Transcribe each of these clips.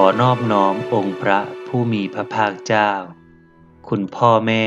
อนอบน้อมองค์พระผู้มีพระภาคเจ้า คุณพ่อแม่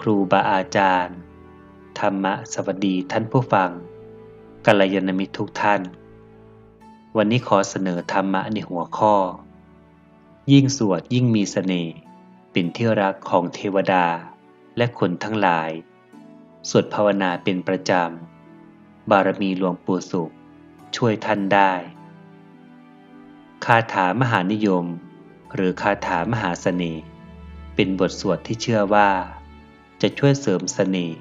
ครูบาอาจารย์ ธรรมะสวัสดีท่านผู้ฟังกัลยาณมิตรทุกท่าน วันนี้ขอเสนอธรรมะในหัวข้อ ยิ่งสวดยิ่งมีเสน่ห์เป็นที่รักของเทวดาและคนทั้งหลาย สวดภาวนาเป็นประจำ บารมีหลวงปู่สุข ช่วยท่านได้ คาถามหานิยม หรือคาถามหาเสน่ห์เป็นบทสวดที่เชื่อว่า จะช่วยเสริมเสน่ห์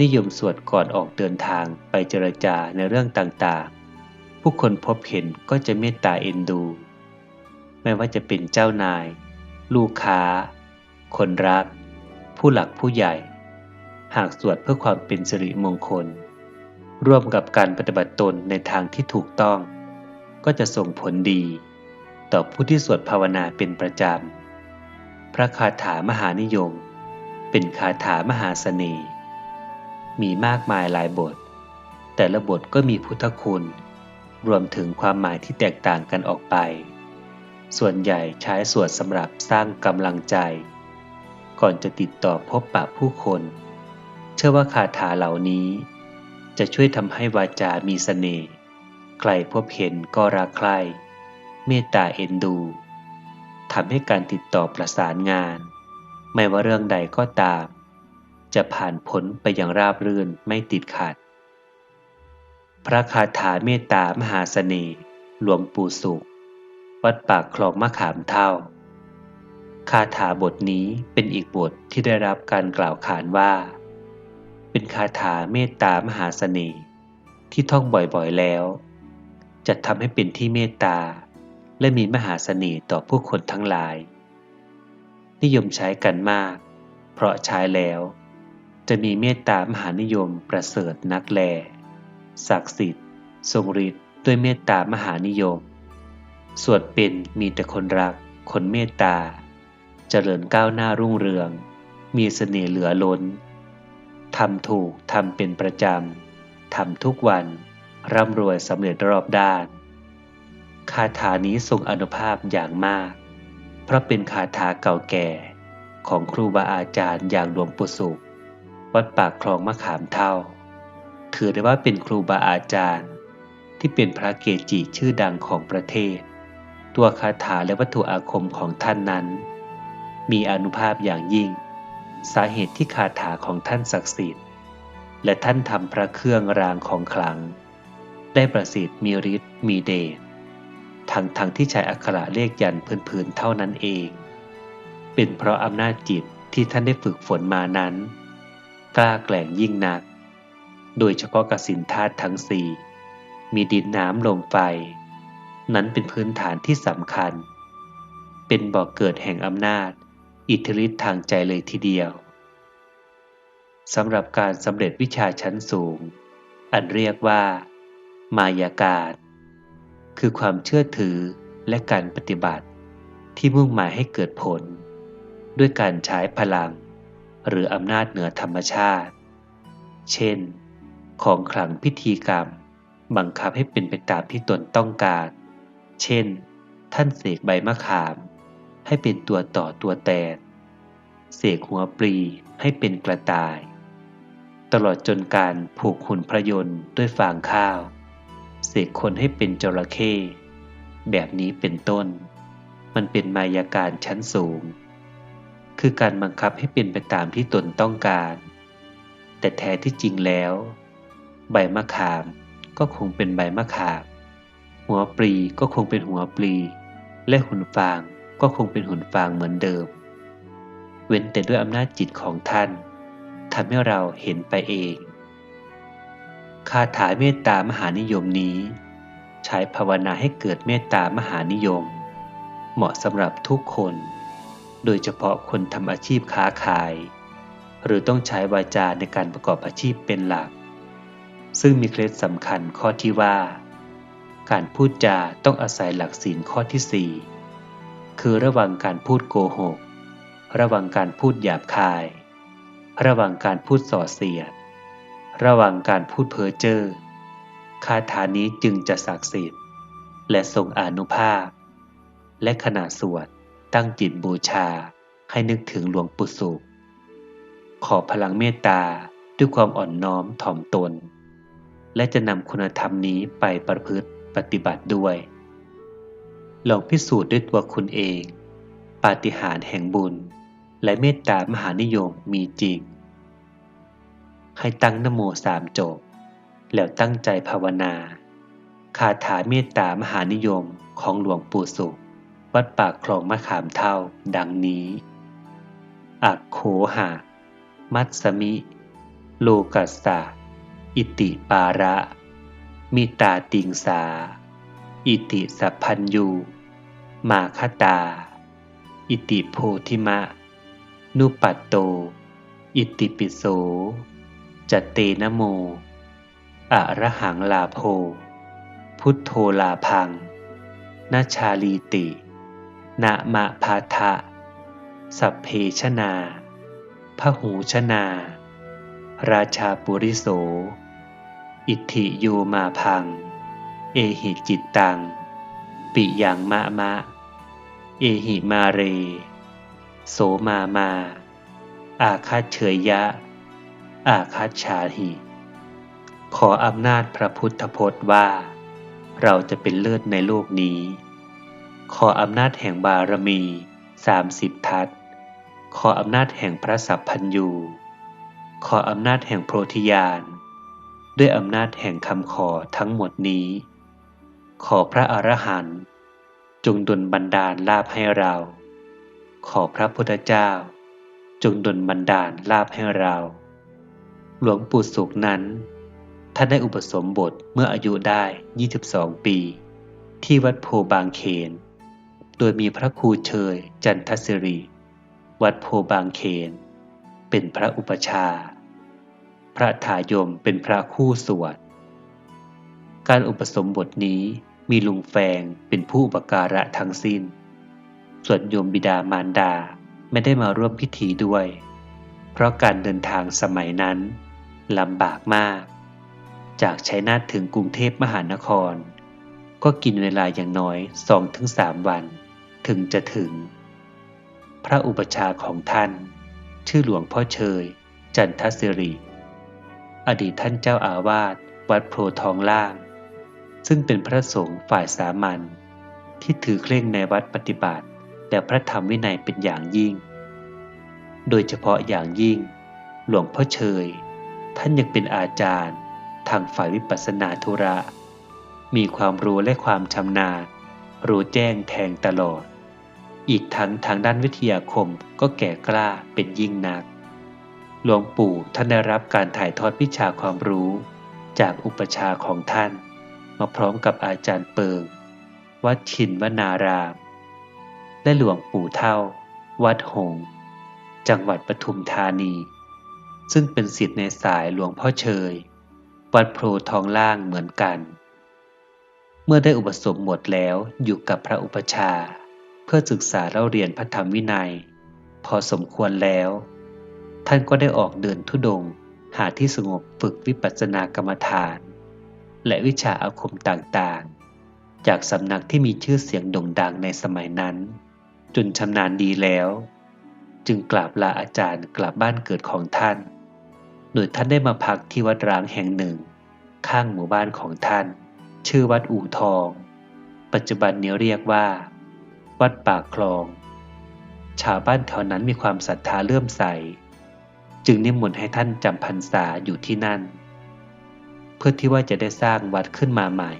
นิยมสวดก่อนออกเดินทางไปเจรจาในเรื่องต่างๆ ผู้คนพบเห็นก็จะเมตตาเอ็นดู ไม่ว่าจะเป็นเจ้านาย ลูกค้า คนรัก ผู้หลักผู้ใหญ่ หากสวดเพื่อความเป็นสิริมงคล ร่วมกับการปฏิบัติตนในทางที่ถูกต้อง ก็จะส่งผลดี ต่อผู้ที่สวดภาวนาเป็นประจำ พระคาถามหานิยม เป็นคาถามหาเสน่ห์ มีมากมายหลายบท แต่ละบทก็มีพุทธคุณ รวมถึงความหมายที่แตกต่างกันออกไป ส่วนใหญ่ใช้สวดสำหรับสร้างกำลังใจ ก่อนจะติดต่อพบปะผู้คน เชื่อว่าคาถาเหล่านี้ จะช่วยทำให้วาจามีเสน่ห์ ใครพบเห็นก็รักใคร่ เมตตาเอ็นดูทำให้การติดต่อประสานงาน ไม่ว่าเรื่องใดก็ตาม จะผ่านพ้นไปอย่างราบรื่นไม่ติดขัด พระคาถาเมตตามหาเสน่ห์หลวงปู่สุข วัดปากคลองมะขามเท่า คาถาบทนี้เป็นอีกบทที่ได้รับการกล่าวขานว่า เป็นคาถาเมตตามหาเสน่ห์ที่ท่องบ่อยๆแล้ว จะทำให้เป็นที่เมตตา และมีมหาเสน่ห์ต่อผู้คนทั้งหลาย นิยมใช้กันมาก เพราะใช้แล้ว จะมีเมตตามหานิยมประเสริฐนักแล ศักดิ์สิทธิ์ ทรงฤทธิ์ด้วยเมตตามหานิยม สวดเป็นมีแต่คนรัก คนเมตตา เจริญก้าวหน้ารุ่งเรือง มีเสน่ห์เหลือล้น ทำถูกทำเป็นประจำ ทำทุกวัน ร่ำรวยสำเร็จรอบด้าน คาถานี้ทรงอนุภาพอย่างมาก เพราะเป็นคาถาเก่าแก่ของครูบาอาจารย์อย่างหลวงปู่สุข วัดปากคลองมะขามเท่า ถือได้ว่าเป็นครูบาอาจารย์ ที่เป็นพระเกจิชื่อดังของประเทศ ตัวคาถาและวัตถุอาคมของท่านนั้น มีอนุภาพอย่างยิ่ง สาเหตุที่คาถาของท่านศักดิ์สิทธิ์ และท่านทำพระเครื่องรางของขลัง ได้ประสิทธิ์มีฤทธิ์มีเดช ทั้งทั้งที่ใช้อักขระเลขยันพื้นๆเท่านั้นเอง เป็นเพราะอำนาจจิตที่ท่านได้ฝึกฝนมานั้น กล้าแกล่งยิ่งนัก โดยเฉพาะกสินธาตุทั้งสี่มีดินน้ำลมไฟ นั้นเป็นพื้นฐานที่สำคัญ เป็นบ่อกเกิดแห่งอำนาจ อิทธิฤทธิ์ทางใจเลยทีเดียวสำหรับการสำเร็จวิชาชั้นสูง อันเรียกว่า มายาการ คือความเชื่อถือและการปฏิบัติ ที่มุ่งหมายให้เกิดผล ด้วยการใช้พลัง หรืออำนาจเหนือธรรมชาติ เช่น ของขลังพิธีกรรม บังคับให้เป็นไปตามที่ตนต้องการ เช่น ท่านเสกใบมะขาม ให้เป็นตัวต่อตัวแตนเสกหัวปลีให้เป็นกระต่าย ตลอดจนการผูกหุ่นพระยนต์ด้วยฟางข้าว เสกคนให้เป็นจระเข้แบบนี้เป็นต้น มันเป็นมายาการชั้นสูง คือการบังคับให้เป็นไปตามที่ตนต้องการ แต่แท้ที่จริงแล้ว ใบมะขามก็คงเป็นใบมะขาม หัวปลีก็คงเป็นหัวปลี และหุ่นฟางก็คงเป็นหุ่นฟางเหมือนเดิม เว้นแต่ด้วยอำนาจจิตของท่านทำให้เราเห็นไปเอง คาถาเมตตามหานิยมนี้ ใช้ภาวนาให้เกิดเมตตามหานิยม เหมาะสำหรับทุกคน โดยเฉพาะคนทำอาชีพค้าขาย หรือต้องใช้วาจาในการประกอบอาชีพเป็นหลัก ซึ่งมีเคล็ดสำคัญข้อที่ว่า การพูดจาต้องอาศัยหลักศีลข้อที่สี่คือระวังการพูดโกหก ระวังการพูดหยาบคาย ระวังการพูดส่อเสียด ระวังการพูดเพ้อเจ้อคาถานี้จึงจะศักดิ์สิทธิ์ และทรงอนุภาพ และขณะสวดตั้งจิตบูชาให้นึกถึงหลวงปู่สุข ขอพลังเมตตาด้วยความอ่อนน้อมถ่อมตน และจะนำคุณธรรมนี้ไปประพฤติปฏิบัติด้วย ลองพิสูจน์ด้วยตัวคุณเอง ปาฏิหาริย์แห่งบุญ และเมตตามหานิยมมีจริง ให้ตั้งนโมสามจบ แล้วตั้งใจภาวนา คาถาเมตตามหานิยมของหลวงปู่สุข วัดปากคลองมะขามเท่า ดังนี้ อักโขหะ มัตสมิ โลกัสสะ อิติปาระ มิตาติงสา อิติสัพพัญยู มาคตา อิติโพธิมะ นุปัตโต อิติปิโส จเตนะโม อะระหังลาโพ พุทโธลาพังนาชาลีติ นะมะพาทะ สัพเพชนาพหูชนา ราชาปุริโส อิทธิโยมาพัง เอหิจิตตัง ปิยังมะมะ เอหิมาเร โสมามา อาคาเฉยยะ อาคาชาหิขออำนาจพระพุทธพจน์ว่า เราจะเป็นเลิศในโลกนี้ ขออำนาจแห่งบารมีสามสิบทัศขออำนาจแห่งพระสัพพัญยูขออำนาจแห่งโพธิญาณ ด้วยอำนาจแห่งคำขอทั้งหมดนี้ ขอพระอรหันต์จงดลบันดาลลาภให้เรา ขอพระพุทธเจ้า จงดลบันดาลลาภให้เรา หลวงปู่สุขนั้น ท่านได้อุปสมบทเมื่ออายุได้ 22 ปี ที่วัดโพบางเขน โดยมีพระครูเชยจันทศิริ วัดโพบางเขน เป็นพระอุปชา พระถายมเป็นพระคู่สวด การอุปสมบทนี้มีลุงแฟงเป็นผู้อุปการะทั้งสิ้น ส่วนโยมบิดามารดาไม่ได้มาร่วมพิธีด้วย เพราะการเดินทางสมัยนั้น ลำบากมาก จากชัยนาทถึงกรุงเทพมหานคร ก็กินเวลาอย่างน้อยสองถึงสามวัน ถึงจะถึง พระอุปชาของท่าน ชื่อหลวงพ่อเชย จันทศิริ อดีตท่านเจ้าอาวาสวัดโพทองล่าง ซึ่งเป็นพระสงฆ์ฝ่ายสามัญที่ถือเคร่งในวัดปฏิบัติ และพระธรรมวินัยเป็นอย่างยิ่ง โดยเฉพาะอย่างยิ่ง หลวงพ่อเชย ท่านยังเป็นอาจารย์ ทางฝ่ายวิปัสสนาธุระ มีความรู้และความชำนาญ รู้แจ้งแทงตลอด อีกทั้งทางด้านวิทยาคมก็แก่กล้าเป็นยิ่งนัก หลวงปู่ท่านได้รับการถ่ายทอดวิชาความรู้ จากอุปชาของท่าน มาพร้อมกับอาจารย์เปิง วัดชินวนาราม และหลวงปู่เท่า วัดหง จังหวัดปทุมธานี ซึ่งเป็นศิษย์ในสายหลวงพ่อเชย วัดโพธทองล่างเหมือนกัน เมื่อได้อุปสมบทแล้วอยู่กับพระอุปชา เพื่อศึกษาเล่าเรียนพระธรรมวินัย พอสมควรแล้ว ท่านก็ได้ออกเดินทุดงค์หาที่สงบฝึกวิปัสสนากรรมฐาน และวิชาอาคมต่างๆ จากสำนักที่มีชื่อเสียงโด่งดังในสมัยนั้น จนชำนาญดีแล้ว จึงกราบลาอาจารย์กลับบ้านเกิดของท่าน โดยท่านได้มาพักที่วัดร้างแห่งหนึ่ง ข้างหมู่บ้านของท่าน ชื่อวัดอู่ทอง ปัจจุบันนี้เรียกว่า วัดปากคลอง ชาวบ้านแถวนั้นมีความศรัทธาเลื่อมใส จึงนิมนต์ให้ท่านจำพรรษาอยู่ที่นั่น เพื่อที่ว่าจะได้สร้างวัดขึ้นมาใหม่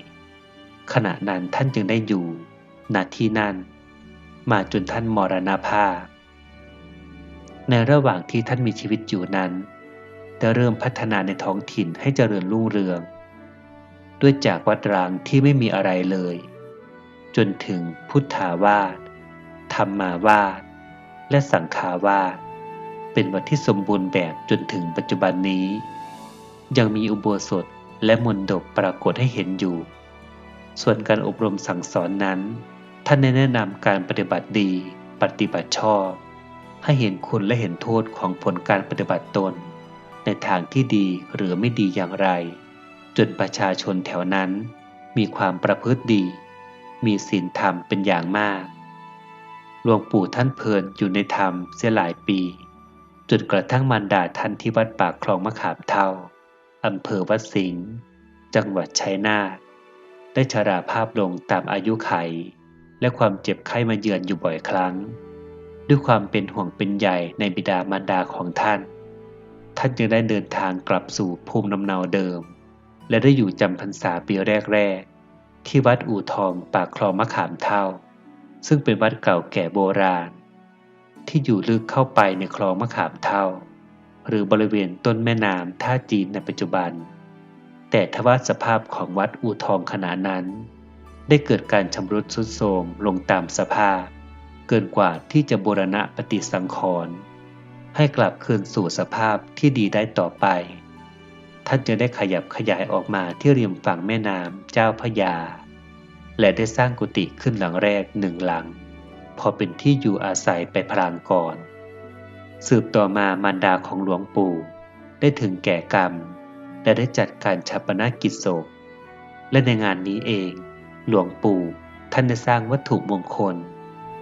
ขณะนั้นท่านจึงได้อยู่ณที่นั่น มาจนท่านมรณภาพในระหว่างที่ท่านมีชีวิตอยู่นั้น ได้เริ่มพัฒนาในท้องถิ่นให้เจริญรุ่งเรือง ด้วยจากวัดร้างที่ไม่มีอะไรเลย จนถึงพุทธาวาสธรรมาวาสและสังขาวาสเป็นวัดที่สมบูรณ์แบบจนถึงปัจจุบันนี้ ยังมีอุโบสถและมนดบปรากฏให้เห็นอยู่ ส่วนการอบรมสั่งสอนนั้น ท่านได้แนะนำการปฏิบัติดี ปฏิบัติชอบ ให้เห็นคุณและเห็นโทษของผลการปฏิบัติตน ในทางที่ดีหรือไม่ดีอย่างไร จนประชาชนแถวนั้น มีความประพฤติดี มีศีลธรรมเป็นอย่างมาก หลวงปู่ท่านเพลินอยู่ในธรรมเสียหลายปี จนกระทั่งมารดาท่านที่วัดปากคลองมะขามเท่าอำเภอวัดสิงห์จังหวัดชัยนาทได้ชราภาพลงตามอายุไข และความเจ็บไข้มาเยือนอยู่บ่อยครั้ง ด้วยความเป็นห่วงเป็นใยในบิดามารดาของท่าน ท่านจึงได้เดินทางกลับสู่ภูมิลำเนาเดิม และได้อยู่จำพรรษาปีแรก ๆ ที่วัดอู่ทองปากคลองมะขามเท่า ซึ่งเป็นวัดเก่าแก่โบราณ ที่อยู่ลึกเข้าไปในคลองมะขามเท่า หรือบริเวณต้นแม่น้ำท่าจีนในปัจจุบัน แต่ทว่าสภาพของวัดอู่ทองขณะนั้น ได้เกิดการชำรุดทรุดโทรมลงตามสภาพ เกินกว่าที่จะบูรณะปฏิสังขรณ์ ให้กลับคืนสู่สภาพที่ดีได้ต่อไป ท่านจะได้ขยับขยายออกมาที่ริมฝั่งแม่น้ำเจ้าพระยา และได้สร้างกุฏิขึ้นหลังแรกหนึ่งหลัง พอเป็นที่อยู่อาศัยไปพลางก่อน สืบต่อมามารดาของหลวงปู่ได้ถึงแก่กรรม และได้จัดการชาปนกิจศพ และในงานนี้เอง หลวงปู่ท่านได้สร้างวัตถุมงคล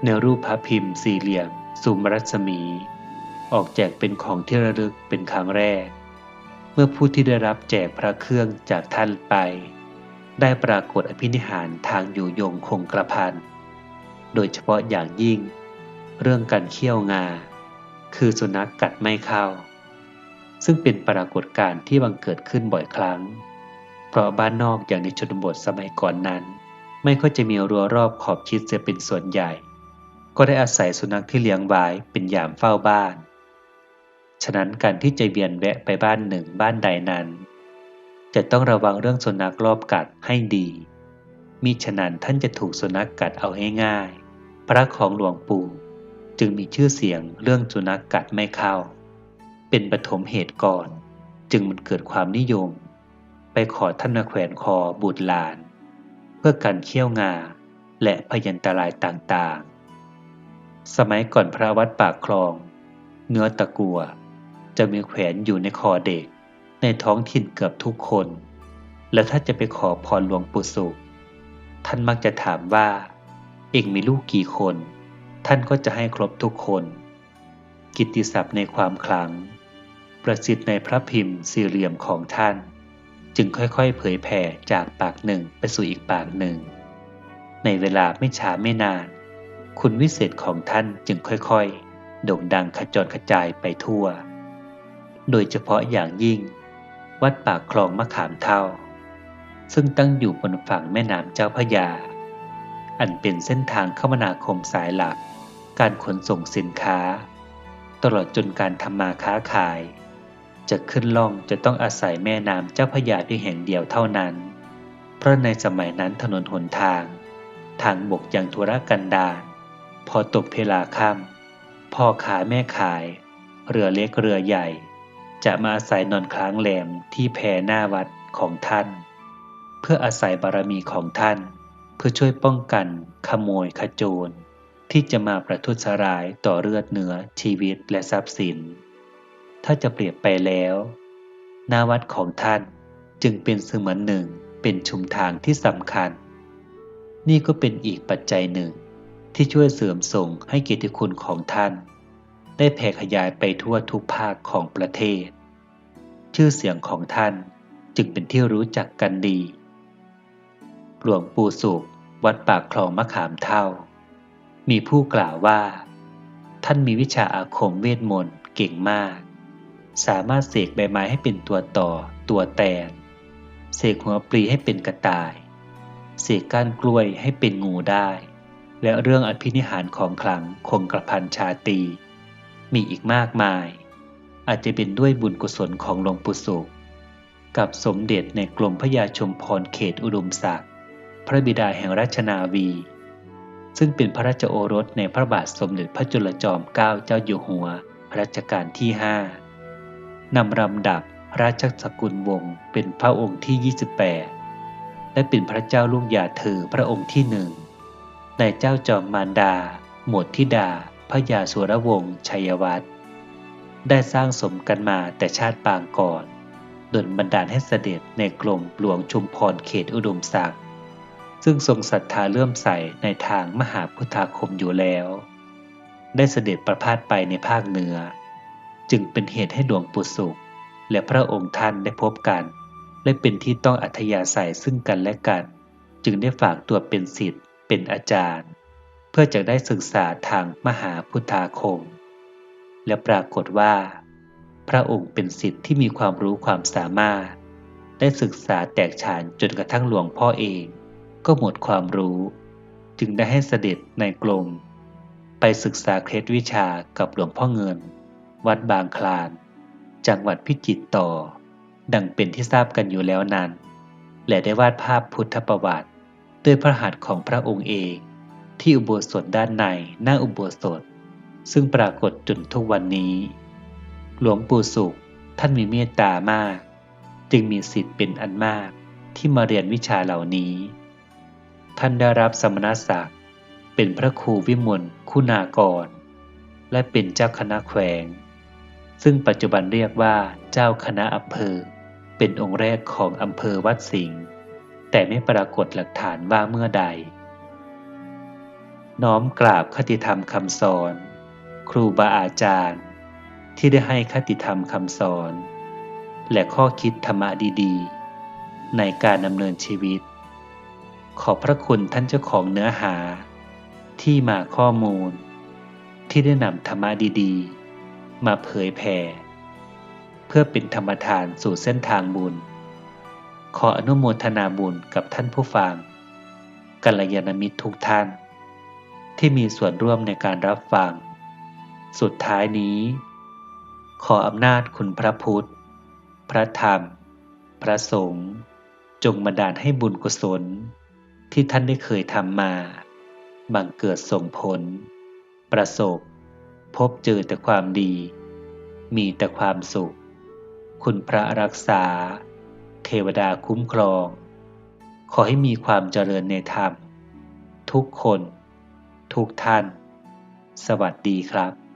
ในรูปพระพิมพ์สี่เหลี่ยมสุมรัศมี ออกแจกเป็นของที่ระลึกเป็นครั้งแรก เมื่อผู้ที่ได้รับแจกพระเครื่องจากท่านไป ได้ปรากฏอภินิหารทางอยู่ยงคงกระพันโดยเฉพาะอย่างยิ่ง เรื่องการเคี่ยวงา คือสุนัขกกัดไม่เข้า ซึ่งเป็นปรากฏการณ์ที่บังเกิดขึ้นบ่อยครั้ง เพราะบ้านนอกอย่างในชนบทสมัยก่อนนั้น ไม่ค่อยจะมีรั้วรอบขอบชิดจะเป็นส่วนใหญ่ ก็ได้อาศัยสุนัขที่เลี้ยงไว้เป็นยามเฝ้าบ้าน ฉะนั้นการที่จะเวียนแวะไปบ้านหนึ่งบ้านใดนั้น จะต้องระวังเรื่องสุนัขรอบกัดให้ดี มิฉะนั้นท่านจะถูกสุนัขกกัดเอาง่ายๆพระของหลวงปู่จึงมีชื่อเสียงเรื่องสุนัขกกัดไม่เข้า เป็นปฐมเหตุก่อน จึงมันเกิดความนิยม ไปขอท่านมาแขวนคอบุตรหลาน เพื่อการเคี่ยวงาและพยันตรายต่างๆ สมัยก่อนพระวัดปากคลอง เนื้อตะกัว จะมีแขวนอยู่ในคอเด็ก ในท้องถิ่นเกือบทุกคน และถ้าจะไปขอพรหลวงปู่สุข ท่านมักจะถามว่า เองมีลูกกี่คน ท่านก็จะให้ครบทุกคน กิตติศัพท์ในความคลัง ประสิทธิ์ในพระพิมพ์สี่เหลี่ยมของท่าน จึงค่อยๆ เผยแผ่จากปากหนึ่งไปสู่อีกปากหนึ่ง ในเวลาไม่ช้าไม่นาน คุณวิเศษของท่านจึงค่อยๆ โด่งดังขจรกระจายไปทั่ว โดยเฉพาะอย่างยิ่ง วัดปากคลองมะขามเท่า ซึ่งตั้งอยู่บนฝั่งแม่น้ำเจ้าพระยา อันเป็นเส้นทางคมนาคมสายหลัก การขนส่งสินค้า ตลอดจนการทำมาค้าขาย จะขึ้นล่องจะต้องอาศัยแม่น้ำเจ้าพระยาเพียงแห่งเดียวเท่านั้น เพราะในสมัยนั้นถนนหนทาง ทางบกยังธุรกันดารพอตกเพลาค่ำพ่อขายแม่ขาย เรือเล็กเรือใหญ่ จะมาอาศัยนอนค้างแรมที่แพหน้าวัดของท่าน เพื่ออาศัยบารมีของท่าน เพื่อช่วยป้องกัน ขโมยขโจร ที่จะมาประทุษร้ายต่อเลือดเนื้อชีวิตและทรัพย์สิน ถ้าจะเปรียบไปแล้วหน้าวัดของท่านจึงเป็นเสมือนหนึ่งเป็นชุมทางที่สำคัญ นี่ก็เป็นอีกปัจจัยหนึ่งที่ช่วยเสริมส่งให้เกียรติคุณของท่าน ได้แผ่ขยายไปทั่วทุกภาคของประเทศ ชื่อเสียงของท่านจึงเป็นที่รู้จักกันดี หลวงปู่สุขวัดปากคลองมะขามเท่า มีผู้กล่าวว่า ท่านมีวิชาอาคมเวทมนต์เก่งมาก สามารถเสกใบไม้ให้เป็นตัวต่อตัวแตน เสกหัวปลีให้เป็นกระต่าย เสกก้านกล้วยให้เป็นงูได้ และเรื่องอภินิหารของขลังคงกระพันชาตี มีอีกมากมาย อาจจะเป็นด้วยบุญกุศลของหลวงปู่สุข กับสมเด็จในกรมพระยาชมพรเขตอุดมศักดิ์พระบิดาแห่งราชนาวี ซึ่งเป็นพระราชโอรสในพระบาทสมเด็จพระจุลจอมเกล้าเจ้าอยู่หัวรัชกาลที่ห้านำลำดับราชสกุลวงศ์เป็นพระองค์ที่ 28 และเป็นพระเจ้าลุงยาเธอพระองค์ที่หนึ่งในเจ้าจอมมารดา หมวดธิดา พระยาสุรวงศ์ชัยวัฒน์ได้สร้างสมกันมาแต่ชาติปางก่อนดลบันดาลให้เสด็จในกรมหลวงชุมพรเขตอุดมศักดิ์ซึ่งทรงศรัทธาเลื่อมใสในทางมหาพุทธาคมอยู่แล้ว ได้เสด็จประพาสไปในภาคเหนือ จึงเป็นเหตุให้หลวงปู่สุข และพระองค์ท่านได้พบกัน และเป็นที่ต้องอัธยาศัยซึ่งกันและกัน จึงได้ฝากตัวเป็นศิษย์เป็นอาจารย์ เพื่อจะได้ศึกษาทางมหาพุทธาคม และปรากฏว่า พระองค์เป็นศิษย์ที่มีความรู้ความสามารถ ได้ศึกษาแตกฉานจนกระทั่งหลวงพ่อเอง ก็หมดความรู้ จึงได้ให้เสด็จในกรมไปศึกษาเคล็ดวิชากับหลวงพ่อเงิน วัดบางคลาน จังหวัดพิจิตรต่อ ดังเป็นที่ทราบกันอยู่แล้วนั้น และได้วาดภาพพุทธประวัติ ด้วยพระหัตถ์ของพระองค์เอง ที่อุโบสถด้านในหน้าอุโบสถ ซึ่งปรากฏจนทุกวันนี้ หลวงปู่สุขท่านมีเมตตามาก จึงมีสิทธิ์เป็นอันมากที่มาเรียนวิชาเหล่านี้ ท่านได้รับสมณศักดิ์เป็นพระครูวิมลคุณากร และเป็นเจ้าคณะแขวง ซึ่งปัจจุบันเรียกว่าเจ้าคณะอำเภอ เป็นองค์แรกของอำเภอวัดสิงห์แต่ไม่ปรากฏหลักฐานว่าเมื่อใด น้อมกราบคติธรรมคำสอน ครูบาอาจารย์ ที่ได้ให้คติธรรมคำสอน และข้อคิดธรรมะดีๆ ในการดำเนินชีวิต ขอบพระคุณท่านเจ้าของเนื้อหา ที่มาข้อมูล ที่ได้นำธรรมะดีๆ มาเผยแผ่เพื่อเป็นธรรมทานสู่เส้นทางบุญ ขออนุโมทนาบุญกับท่านผู้ฟังกัลยาณมิตรทุกท่าน ที่มีส่วนร่วมในการรับฟัง สุดท้ายนี้ ขออำนาจคุณพระพุทธ พระธรรม พระสงฆ์จงบันดาลให้บุญกุศล ที่ท่านได้เคยทำมาบังเกิดส่งผล ประสบ พบเจอแต่ความดี มีแต่ความสุข คุณพระรักษา เทวดาคุ้มครอง ขอให้มีความเจริญในธรรม ทุกคน ทุกท่าน สวัสดีครับ